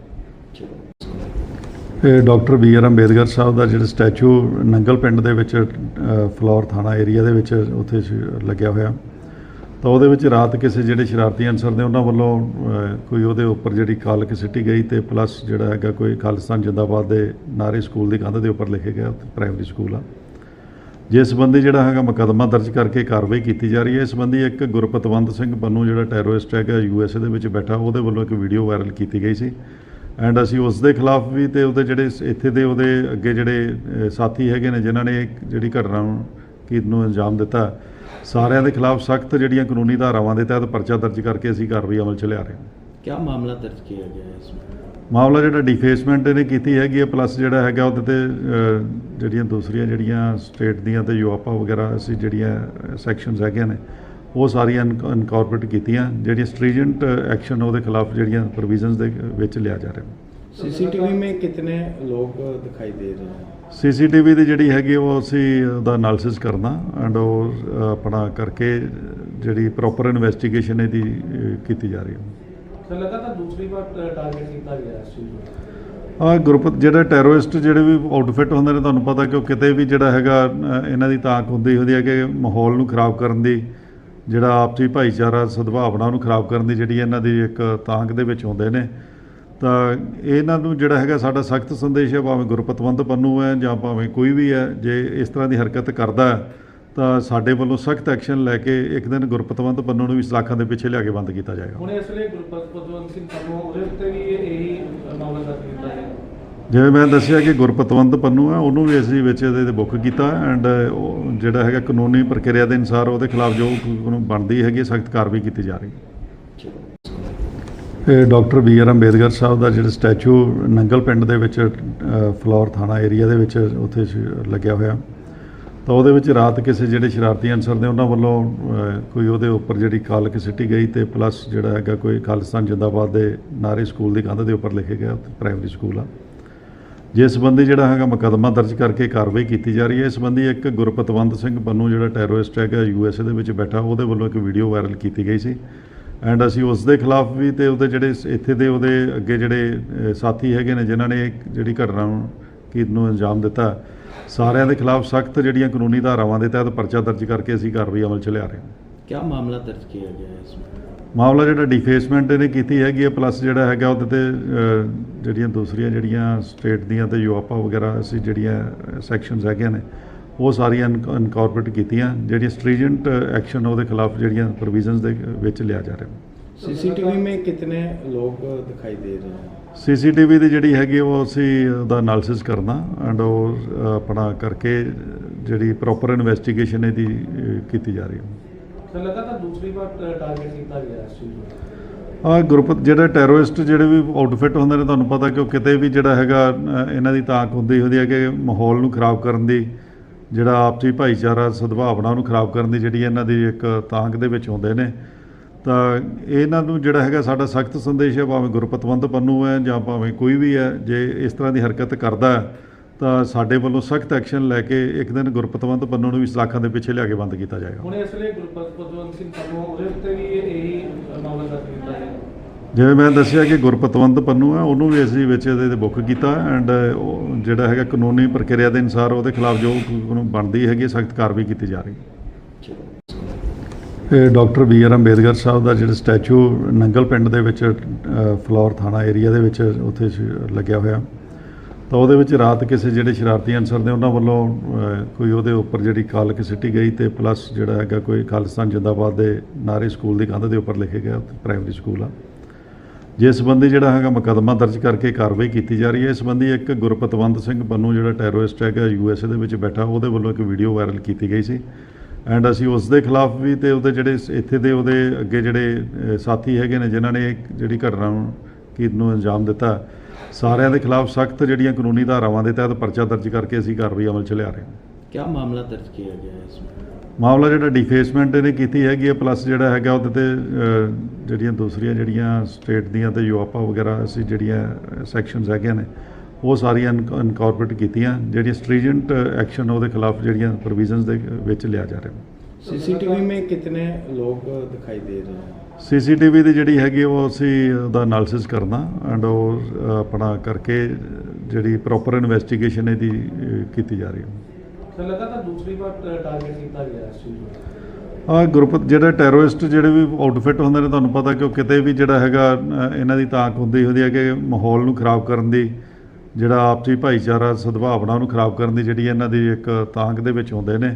ਇਹ ਡਾਕਟਰ ਬੀ ਆਰ ਅੰਬੇਦਕਰ ਸਾਹਿਬ ਦਾ ਜਿਹੜਾ ਸਟੈਚੂ ਨੰਗਲ ਪਿੰਡ ਦੇ ਵਿੱਚ ਫਲੋਰ ਥਾਣਾ ਏਰੀਆ ਦੇ ਵਿੱਚ ਉੱਥੇ ਲੱਗਿਆ ਹੋਇਆ। ਤਾਂ ਉਹਦੇ ਵਿੱਚ ਰਾਤ ਕਿਸੇ ਜਿਹੜੇ ਸ਼ਰਾਰਤੀ ਅਨਸਰ ਨੇ ਉਹਨਾਂ ਵੱਲੋਂ ਕੋਈ ਉਹਦੇ ਉੱਪਰ ਜਿਹੜੀ ਕਾਲਕ ਸਿੱਟੀ ਗਈ ਤੇ ਪਲੱਸ ਜਿਹੜਾ ਹੈਗਾ ਕੋਈ ਖਾਲਿਸਤਾਨ ਜਿੰਦਾਬਾਦ ਦੇ ਨਾਰੇ ਸਕੂਲ ਦੀ ਕੰਧ ਦੇ ਉੱਪਰ ਲਿਖੇ ਗਿਆ ਪ੍ਰਾਇਮਰੀ ਸਕੂਲ ਆ। ਜਿਸ ਸੰਬੰਧੀ ਜਿਹੜਾ ਹੈਗਾ ਮੁਕੱਦਮਾ ਦਰਜ ਕਰਕੇ ਕਾਰਵਾਈ ਕੀਤੀ ਜਾ ਰਹੀ ਹੈ। ਇਸ ਸੰਬੰਧੀ ਇੱਕ ਗੁਰਪਤਵੰਤ ਸਿੰਘ ਪੰਨੂ ਜਿਹੜਾ ਟੈਰੋਰਿਸਟ ਹੈਗਾ ਯੂਐਸਏ ਦੇ ਵਿੱਚ ਬੈਠਾ, ਉਹਦੇ ਵੱਲੋਂ ਇੱਕ ਵੀਡੀਓ ਵਾਇਰਲ ਕੀਤੀ ਗਈ ਸੀ। ਐਂਡ ਅਸੀਂ ਉਸ ਦੇ ਖਿਲਾਫ ਵੀ ਤੇ ਉਹਦੇ ਜਿਹੜੇ ਇੱਥੇ ਦੇ ਉਹਦੇ ਅੱਗੇ ਜਿਹੜੇ ਸਾਥੀ ਹੈਗੇ ਨੇ, ਜਿਨ੍ਹਾਂ ਨੇ ਜਿਹੜੀ ਘਟਨਾ ਨੂੰ ਕੀ ਨੂੰ ਅੰਜਾਮ ਦਿੱਤਾ ਸਾਰਿਆਂ ਦੇ ਖਿਲਾਫ ਸਖਤ ਜਿਹੜੀਆਂ ਕਾਨੂੰਨੀ ਧਾਰਾਵਾਂ ਦੇ ਤਹਿਤ ਪਰਚਾ ਦਰਜ ਕਰਕੇ ਅਸੀਂ ਕਾਰਵਾਈ ਅਮਲ 'ਚ ਲਿਆ ਰਹੇ ਹਾਂ क्या मामला दर्ज किया गया है इसमें ਮਾਮਲਾ ਜਿਹੜਾ ਡਿਫੇਸਮੈਂਟ ਇਹਨੇ ਕੀਤੀ ਹੈਗੀ ਹੈ ਪਲੱਸ ਜਿਹੜਾ ਹੈਗਾ ਉਹਦੇ ਤੇ ਅਹ, ਜਿਹੜੀਆਂ ਦੂਸਰੀਆਂ ਜਿਹੜੀਆਂ ਸਟੇਟ ਦੀਆਂ ਤੇ ਯੂਆਪਾ ਵਗੈਰਾ ਅਸੀਂ ਜਿਹੜੀਆਂ ਸੈਕਸ਼ਨਸ ਹੈਗੀਆਂ ਨੇ ਉਹ ਸਾਰੀਆਂ ਇਨਕੋਰਪੋਰੇਟ ਕੀਤੀਆਂ ਜਿਹੜੀਆਂ ਸਟ੍ਰੀਜੈਂਟ ਐਕਸ਼ਨ ਉਹਦੇ ਖਿਲਾਫ ਜਿਹੜੀਆਂ ਪ੍ਰੋਵੀਜ਼ਨਸ ਦੇ ਵਿੱਚ ਲਿਆ ਜਾ ਰਿਹਾ सीसीटीवी में कितने लोग दिखाई दे रहे हैं ਸੀਸੀਟੀਵੀ ਦੀ ਜਿਹੜੀ ਹੈਗੀ ਉਹ ਅਸੀਂ ਉਹਦਾ ਐਨਾਲਿਸਿਸ ਕਰਨਾ ਐਂਡ ਉਹ ਆਪਣਾ ਕਰਕੇ ਜਿਹੜੀ ਪ੍ਰੋਪਰ ਇਨਵੈਸਟੀਗੇਸ਼ਨ ਇਹਦੀ ਕੀਤੀ ਜਾ ਰਹੀ ਹੈ। ਸਰ ਲਗਾਤਾਰ ਦੂਸਰੀ ਵਾਰ ਟਾਰਗੇਟ ਕੀਤਾ ਗਿਆ ਇਸ ਚੀਜ਼ ਨੂੰ? ਆ ਗਰੁੱਪ ਜਿਹੜੇ ਟੈਰਰਿਸਟ ਜਿਹੜੇ ਵੀ ਆਊਟਫਿਟ ਹੁੰਦੇ ਨੇ ਤੁਹਾਨੂੰ ਪਤਾ ਕਿ ਉਹ ਕਿਤੇ ਵੀ ਜਿਹੜਾ ਹੈਗਾ ਇਹਨਾਂ ਦੀ ਤਾਕ ਹੁੰਦੀ ਹੁੰਦੀ ਹੈ ਕਿ ਮਾਹੌਲ ਨੂੰ ਖਰਾਬ ਕਰਨ ਦੀ ਜਿਹੜਾ ਆਪਸੀ ਭਾਈਚਾਰਾ ਸਦਭਾਵਨਾ ਨੂੰ ਖਰਾਬ ਕਰਨ ਦੀ ਜਿਹੜੀ ਇਹਨਾਂ ਦੀ ਇੱਕ ਤਾਂਗ ਦੇ ਵਿੱਚ ਹੁੰਦੇ ਨੇ ਤਾਂ ਇਹਨਾਂ ਨੂੰ ਜਿਹੜਾ ਹੈਗਾ ਸਾਡਾ ਸਖਤ ਸੰਦੇਸ਼ ਹੈ ਭਾਵੇਂ ਗੁਰਪਤਵੰਤ ਪੰਨੂ ਹੈ ਜਾਂ ਭਾਵੇਂ ਕੋਈ ਵੀ ਹੈ ਜੇ ਇਸ ਤਰ੍ਹਾਂ ਦੀ ਹਰਕਤ ਕਰਦਾ ਤਾਂ ਸਾਡੇ ਵੱਲੋਂ ਸਖਤ ਐਕਸ਼ਨ ਲੈ ਕੇ ਇੱਕ ਦਿਨ ਗੁਰਪਤਵੰਤ ਪੰਨੂ ਨੂੰ ਵੀ ਸਲਾਖਾਂ ਦੇ ਪਿੱਛੇ ਲਿਆ ਕੇ ਬੰਦ ਕੀਤਾ ਜਾਏਗਾ। ਹੁਣ ਇਸ ਵੇਲੇ ਗੁਰਪਤਵੰਤ ਸਿੰਘ ਪੰਨੂ ਉਹਦੇ ਉੱਤੇ ਵੀ ਇਹੀ ਮਾਮਲਾ ਦਰਜ ਕੀਤਾ ਹੈ ਜਿਵੇਂ ਮੈਂ ਦੱਸਿਆ ਕਿ ਗੁਰਪਤਵੰਤ ਪੰਨੂ ਹੈ ਉਹਨੂੰ ਵੀ ਅਸੀਂ ਵਿੱਚ ਇਹਦੇ ਤੇ ਬੁੱਕ ਕੀਤਾ ਐਂਡ ਉਹ ਜਿਹੜਾ ਹੈਗਾ ਕਾਨੂੰਨੀ ਪ੍ਰਕਿਰਿਆ ਦੇ ਅਨੁਸਾਰ ਉਹਦੇ ਖਿਲਾਫ ਜੋ ਬਣਦੀ ਹੈਗੀ ਸਖਤ ਕਾਰਵਾਈ ਕੀਤੀ ਜਾ ਰਹੀ ਹੈ। ਇਹ ਡਾਕਟਰ ਬੀ ਆਰ ਅੰਬੇਦਕਰ ਸਾਹਿਬ ਦਾ ਜਿਹੜਾ ਸਟੈਚੂ ਨੰਗਲ ਪਿੰਡ ਦੇ ਵਿੱਚ ਅ, ਫਲੋਰ ਥਾਣਾ ਏਰੀਆ ਦੇ ਵਿੱਚ ਉੱਥੇ ਲੱਗਿਆ ਹੋਇਆ। ਤਾਂ ਉਹਦੇ ਵਿੱਚ ਰਾਤ ਕਿਸੇ ਜਿਹੜੇ ਸ਼ਰਾਰਤੀ ਅਨਸਰ ਨੇ ਉਹਨਾਂ ਵੱਲੋਂ ਕੋਈ ਉਹਦੇ ਉੱਪਰ ਜਿਹੜੀ ਕਾਲਕ ਸਿੱਟੀ ਗਈ ਤੇ ਪਲੱਸ ਜਿਹੜਾ ਹੈਗਾ ਕੋਈ ਖਾਲਿਸਤਾਨ ਜਿੰਦਾਬਾਦ ਦੇ ਨਾਰੇ ਸਕੂਲ ਦੀ ਕੰਧ ਦੇ ਉੱਪਰ ਲਿਖੇ ਗਿਆ ਪ੍ਰਾਇਮਰੀ ਸਕੂਲ ਆ। ਜਿਸ ਸੰਬੰਧੀ ਜਿਹੜਾ ਹੈਗਾ ਮੁਕੱਦਮਾ ਦਰਜ ਕਰਕੇ ਕਾਰਵਾਈ ਕੀਤੀ ਜਾ ਰਹੀ ਹੈ। ਇਸ ਸੰਬੰਧੀ ਇੱਕ ਗੁਰਪਤਵੰਤ ਸਿੰਘ ਪੰਨੂ ਜਿਹੜਾ ਟੈਰੋਰਿਸਟ ਹੈਗਾ ਯੂਐਸਏ ਦੇ ਵਿੱਚ ਬੈਠਾ ਉਹਦੇ ਵੱਲੋਂ ਇੱਕ ਵੀਡੀਓ ਵਾਇਰਲ ਕੀਤੀ ਗਈ ਸੀ। ਐਂਡ ਅਸੀਂ ਉਸ ਦੇ ਖਿਲਾਫ ਵੀ ਤੇ ਉਹਦੇ ਜਿਹੜੇ ਇੱਥੇ ਦੇ ਉਹਦੇ ਅੱਗੇ ਜਿਹੜੇ ਸਾਥੀ ਹੈਗੇ ਨੇ ਜਿਨ੍ਹਾਂ ਨੇ ਜਿਹੜੀ ਘਟਨਾ ਨੂੰ ਕੀ ਨੂੰ ਅੰਜਾਮ ਦਿੱਤਾ ਸਾਰਿਆਂ ਦੇ ਖਿਲਾਫ ਸਖਤ ਜਿਹੜੀਆਂ ਕਾਨੂੰਨੀ ਧਾਰਾਵਾਂ ਦੇ ਤਹਿਤ ਪਰਚਾ ਦਰਜ ਕਰਕੇ ਅਸੀਂ ਕਾਰਵਾਈ ਅਮਲ 'ਚ ਲਿਆ ਰਹੇ ਹਾਂ। ਕਿਆ ਮਾਮਲਾ ਦਰਜ ਕੀਤਾ ਗਿਆ ਹੈ ਇਸ ਮਾਮਲਾ ਜਿਹੜਾ ਡਿਫੇਸਮੈਂਟ ਇਹਨੇ ਕੀਤੀ ਹੈਗੀ ਹੈ ਪਲੱਸ ਜਿਹੜਾ ਹੈਗਾ ਉਹਦੇ ਤੇ ਜਿਹੜੀਆਂ ਦੂਸਰੀਆਂ ਜਿਹੜੀਆਂ ਸਟੇਟ ਦੀਆਂ ਤੇ ਯੂਆਪਾ ਵਗੈਰਾ ਅਸੀਂ ਜਿਹੜੀਆਂ ਸੈਕਸ਼ਨਸ ਹੈਗੀਆਂ ਨੇ ਉਹ ਸਾਰੀਆਂ ਇਨਕੋਰਪੋਰੇਟ ਕੀਤੀਆਂ ਜਿਹੜੀਆਂ ਸਟ੍ਰੀਜੈਂਟ ਐਕਸ਼ਨ ਉਹਦੇ ਖਿਲਾਫ ਜਿਹੜੀਆਂ ਪ੍ਰੋਵੀਜ਼ਨਸ ਦੇ ਵਿੱਚ ਲਿਆ ਜਾ ਰਿਹਾ। ਸੀਸੀਟੀਵੀ ਮੇ ਕਿਤਨੇ ਲੋਕ ਦਿਖਾਈ ਦੇ ਰਹੇ ਹਨ? ਸੀਸੀਟੀਵੀ ਦੀ ਜਿਹੜੀ ਹੈਗੀ ਉਹ ਅਸੀਂ ਉਹਦਾ ਐਨਾਲਿਸਿਸ ਕਰਨਾ ਐਂਡ ਉਹ ਆਪਣਾ ਕਰਕੇ ਜਿਹੜੀ ਪ੍ਰੋਪਰ ਇਨਵੈਸਟੀਗੇਸ਼ਨ ਇਹਦੀ ਕੀਤੀ ਜਾ ਰਹੀ ਹੈ। ਸਰ ਲਗਾਤਾਰ ਦੂਸਰੀ ਵਾਰ ਟਾਰਗੇਟ ਕੀਤਾ ਗਿਆ ਇਸ ਆ ਗਰੁੱਪ ਜਿਹੜੇ ਟੈਰੋਰਿਸਟ ਜਿਹੜੇ ਵੀ ਆਊਟਫਿਟ ਹੁੰਦੇ ਨੇ ਤੁਹਾਨੂੰ ਪਤਾ ਕਿ ਉਹ ਕਿਤੇ ਵੀ ਜਿਹੜਾ ਹੈਗਾ ਇਹਨਾਂ ਦੀ ਤਾਕ ਹੁੰਦੀ ਹੁੰਦੀ ਹੈ ਕਿ ਮਾਹੌਲ ਨੂੰ ਖਰਾਬ ਕਰਨ ਦੀ ਜਿਹੜਾ ਆਪਸੀ ਭਾਈਚਾਰਾ, ਸਦਭਾਵਨਾ ਨੂੰ ਖਰਾਬ ਕਰਨ ਦੀ ਜਿਹੜੀ ਇਹਨਾਂ ਦੀ ਇੱਕ ਤਾਂਗ ਦੇ ਵਿੱਚ ਹੁੰਦੇ ਨੇ, ਤਾਂ ਇਹਨਾਂ ਨੂੰ ਜਿਹੜਾ ਹੈਗਾ ਸਾਡਾ ਸਖਤ ਸੰਦੇਸ਼ ਹੈ, ਭਾਵੇਂ ਗੁਰਪਤਵੰਤ ਪੰਨੂ ਹੈ ਜਾਂ ਭਾਵੇਂ ਕੋਈ ਵੀ ਹੈ, ਜੇ ਇਸ ਤਰ੍ਹਾਂ ਦੀ ਹਰਕਤ ਕਰਦਾ ਤਾਂ ਸਾਡੇ ਵੱਲੋਂ ਸਖਤ ਐਕਸ਼ਨ ਲੈ ਕੇ ਇੱਕ ਦਿਨ ਗੁਰਪਤਵੰਤ ਪੰਨੂ ਨੂੰ ਵੀ ਸਲਾਖਾਂ ਦੇ ਪਿੱਛੇ ਲਿਆ ਕੇ ਬੰਦ ਕੀਤਾ ਜਾਏਗਾ। ਹੁਣ ਇਸ ਵੇਲੇ ਗੁਰਪਤਵੰਤ ਸਿੰਘ ਪੰਨੂ, ਉਹਦੇ ਉੱਤੇ ਵੀ ਇਹੀ ਮਾਮਲਾ ਦਰਜ ਕੀਤਾ ਹੈ ਜਿਵੇਂ ਮੈਂ ਦੱਸਿਆ ਕਿ ਗੁਰਪਤਵੰਤ ਪੰਨੂ ਹੈ ਉਹਨੂੰ ਵੀ ਅਸੀਂ ਵਿੱਚ ਇਹਦੇ ਤੇ ਬੁੱਕ ਕੀਤਾ ਐਂਡ ਉਹ ਜਿਹੜਾ ਹੈਗਾ ਕਾਨੂੰਨੀ ਪ੍ਰਕਿਰਿਆ ਦੇ ਅਨੁਸਾਰ ਉਹਦੇ ਖਿਲਾਫ ਜੋ ਉਹਨੂੰ ਬਣਦੀ ਹੈਗੀ ਸਖਤ ਕਾਰਵਾਈ ਕੀਤੀ ਜਾ ਰਹੀ ਇਹ ਡਾਕਟਰ ਬੀ ਆਰ ਅੰਬੇਦਕਰ ਸਾਹਿਬ ਦਾ ਜਿਹੜਾ ਸਟੈਚੂ ਨੰਗਲ ਪਿੰਡ ਦੇ ਵਿੱਚ ਅ, ਫਲੋਰ ਥਾਣਾ ਏਰੀਆ ਦੇ ਵਿੱਚ ਉੱਥੇ ਲੱਗਿਆ ਹੋਇਆ। ਤਾਂ ਉਹਦੇ ਵਿੱਚ ਰਾਤ ਕਿਸੇ ਜਿਹੜੇ ਸ਼ਰਾਰਤੀ ਅਨਸਰ ਨੇ ਉਹਨਾਂ ਵੱਲੋਂ ਕੋਈ ਉਹਦੇ ਉੱਪਰ ਜਿਹੜੀ ਕਾਲਕ ਸਿੱਟੀ ਗਈ ਤੇ ਪਲੱਸ ਜਿਹੜਾ ਹੈਗਾ ਕੋਈ ਖਾਲਿਸਤਾਨ ਜਿੰਦਾਬਾਦ ਦੇ ਨਾਰੇ ਸਕੂਲ ਦੀ ਕੰਧ ਦੇ ਉੱਪਰ ਲਿਖੇ ਗਿਆ ਪ੍ਰਾਇਮਰੀ ਸਕੂਲ ਆ। ਜਿਸ ਸੰਬੰਧੀ ਜਿਹੜਾ ਹੈਗਾ ਮੁਕਦਮਾ ਦਰਜ ਕਰਕੇ ਕਾਰਵਾਈ ਕੀਤੀ ਜਾ ਰਹੀ ਹੈ, ਇਸ ਸੰਬੰਧੀ ਇੱਕ ਗੁਰਪਤਵੰਤ ਸਿੰਘ ਬੰਨੂ ਜਿਹੜਾ ਟੈਰੋਰਿਸਟ ਹੈਗਾ ਯੂ ਐੱਸ ਏ ਦੇ ਵਿੱਚ ਬੈਠਾ, ਉਹਦੇ ਵੱਲੋਂ ਇੱਕ ਵੀਡੀਓ ਵਾਇਰਲ ਕੀਤੀ ਗਈ ਸੀ। ਐਂਡ ਅਸੀਂ ਉਸ ਦੇ ਖਿਲਾਫ ਵੀ ਤੇ ਉਹਦੇ ਜਿਹੜੇ ਇੱਥੇ ਦੇ ਉਹਦੇ ਅੱਗੇ ਜਿਹੜੇ ਸਾਥੀ ਹੈਗੇ ਨੇ, ਜਿਨ੍ਹਾਂ ਨੇ ਜਿਹੜੀ ਘਟਨਾ ਨੂੰ ਕੀ ਨੂੰ ਅੰਜਾਮ ਦਿੱਤਾ, ਸਾਰਿਆਂ ਦੇ ਖਿਲਾਫ ਸਖਤ ਜਿਹੜੀਆਂ ਕਾਨੂੰਨੀ ਧਾਰਾਵਾਂ ਦੇ ਤਹਿਤ ਪਰਚਾ ਦਰਜ ਕਰਕੇ ਅਸੀਂ ਕਾਰਵਾਈ ਅਮਲ 'ਚ ਲਿਆ ਰਹੇ ਹਾਂ। ਕੀ ਮਾਮਲਾ ਦਰਜ ਕੀਤਾ ਗਿਆ ਇਸ ਵਿੱਚ ਮਾਮਲਾ ਜਿਹੜਾ ਡਿਫੇਸਮੈਂਟ ਇਹਨੇ ਕੀਤੀ ਹੈਗੀ ਹੈ ਪਲੱਸ ਜਿਹੜਾ ਹੈਗਾ ਉਹਦੇ ਤੇ ਜਿਹੜੀਆਂ ਦੂਸਰੀਆਂ ਜਿਹੜੀਆਂ ਸਟੇਟ ਦੀਆਂ ਤੇ ਯੂਆਪਾ ਵਗੈਰਾ ਅਸੀਂ ਜਿਹੜੀਆਂ ਸੈਕਸ਼ਨਸ ਹੈਗੀਆਂ ਨੇ ਉਹ ਸਾਰੀਆਂ ਇਨਕੋਰਪੋਰੇਟ ਕੀਤੀਆਂ ਜਿਹੜੀਆਂ ਸਟ੍ਰੀਜੈਂਟ ਐਕਸ਼ਨ ਉਹਦੇ ਖਿਲਾਫ ਜਿਹੜੀਆਂ ਪ੍ਰੋਵੀਜ਼ਨਸ ਦੇ ਵਿੱਚ ਲਿਆ ਜਾ ਰਿਹਾ। ਸੀਸੀਟੀਵੀ ਮੇ ਕਿਤਨੇ ਲੋਕ ਦਿਖਾਈ ਦੇ ਰਹੇ ਹਨ ਸੀਸੀਟੀਵੀ ਦੀ ਜਿਹੜੀ ਹੈਗੀ ਉਹ ਅਸੀਂ ਉਹਦਾ ਅਨਾਲਿਸਿਸ ਕਰਨਾ ਐਂਡ ਉਹ ਆਪਣਾ ਕਰਕੇ ਜਿਹੜੀ ਪ੍ਰੋਪਰ ਇਨਵੈਸਟੀਗੇਸ਼ਨ ਇਹਦੀ ਕੀਤੀ ਜਾ ਰਹੀ ਹੈ। ਸਰ ਲਗਾਤਾਰ ਦੂਸਰੀ ਵਾਰ ਟਾਰਗੇਟ ਕੀਤਾ ਗਿਆ ਇਸ ਚੀਜ਼ ਨੂੰ। ਆ ਗਰੁੱਪ ਜਿਹੜੇ ਟੈਰਰਿਸਟ ਜਿਹੜੇ ਵੀ ਆਊਟਫਿਟ ਹੁੰਦੇ ਨੇ, ਤੁਹਾਨੂੰ ਪਤਾ ਕਿ ਉਹ ਕਿਤੇ ਵੀ ਜਿਹੜਾ ਹੈਗਾ ਇਹਨਾਂ ਦੀ ਤਾਕ ਹੁੰਦੀ ਹੁੰਦੀ ਹੈ ਕਿ ਮਾਹੌਲ ਨੂੰ ਖਰਾਬ ਕਰਨ ਦੀ, ਜਿਹੜਾ ਆਪਸੀ ਭਾਈਚਾਰਾ, ਸਦਭਾਵਨਾ ਨੂੰ ਖਰਾਬ ਕਰਨ ਦੀ ਜਿਹੜੀ ਇਹਨਾਂ ਦੀ ਇੱਕ ਤਾਂਕ ਦੇ ਵਿੱਚ ਹੁੰਦੇ ਨੇ।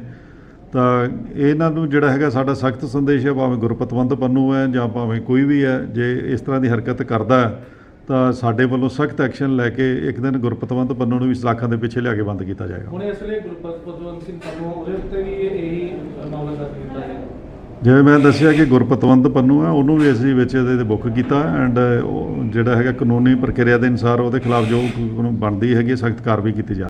ਤਾਂ ਇਹਨਾਂ ਨੂੰ ਜਿਹੜਾ ਹੈਗਾ ਸਾਡਾ ਸਖਤ ਸੰਦੇਸ਼ ਹੈ, ਭਾਵੇਂ ਗੁਰਪਤਵੰਤ ਪੰਨੂ ਹੈ ਜਾਂ ਭਾਵੇਂ ਕੋਈ ਵੀ ਹੈ, ਜੇ ਇਸ ਤਰ੍ਹਾਂ ਦੀ ਹਰਕਤ ਕਰਦਾ ਹੈ ਤਾਂ ਸਾਡੇ ਵੱਲੋਂ ਸਖਤ ਐਕਸ਼ਨ ਲੈ ਕੇ ਇੱਕ ਦਿਨ ਗੁਰਪਤਵੰਤ ਪੰਨੂ ਨੂੰ ਵੀ ਸਲਾਖਾਂ ਦੇ ਪਿੱਛੇ ਲਿਆ ਕੇ ਬੰਦ ਕੀਤਾ ਜਾਏਗਾ। ਹੁਣ ਇਸ ਵੇਲੇ ਗੁਰਪਤ ਪਦਵੰਤ ਸਿੰਘ ਪੰਨੂ ਉਹਦੇ ਉੱਤੇ ਵੀ ਇਹੀ ਮਾਮਲਾ ਦਰਜ ਕੀਤਾ ਹੈ ਜਿਵੇਂ ਮੈਂ ਦੱਸਿਆ ਕਿ ਗੁਰਪਤਵੰਤ ਪੰਨੂ ਹੈ ਉਹਨੂੰ ਵੀ ਅਸੀਂ ਵਿੱਚ ਇਹਦੇ ਤੇ ਬੁੱਕ ਕੀਤਾ ਐਂਡ ਜਿਹੜਾ ਹੈਗਾ ਕਾਨੂੰਨੀ ਪ੍ਰਕਿਰਿਆ ਦੇ ਅਨੁਸਾਰ ਉਹਦੇ ਖਿਲਾਫ ਜੋ ਬਣਦੀ ਹੈਗੀ ਸਖਤ ਕਾਰਵਾਈ ਕੀਤੀ ਜਾ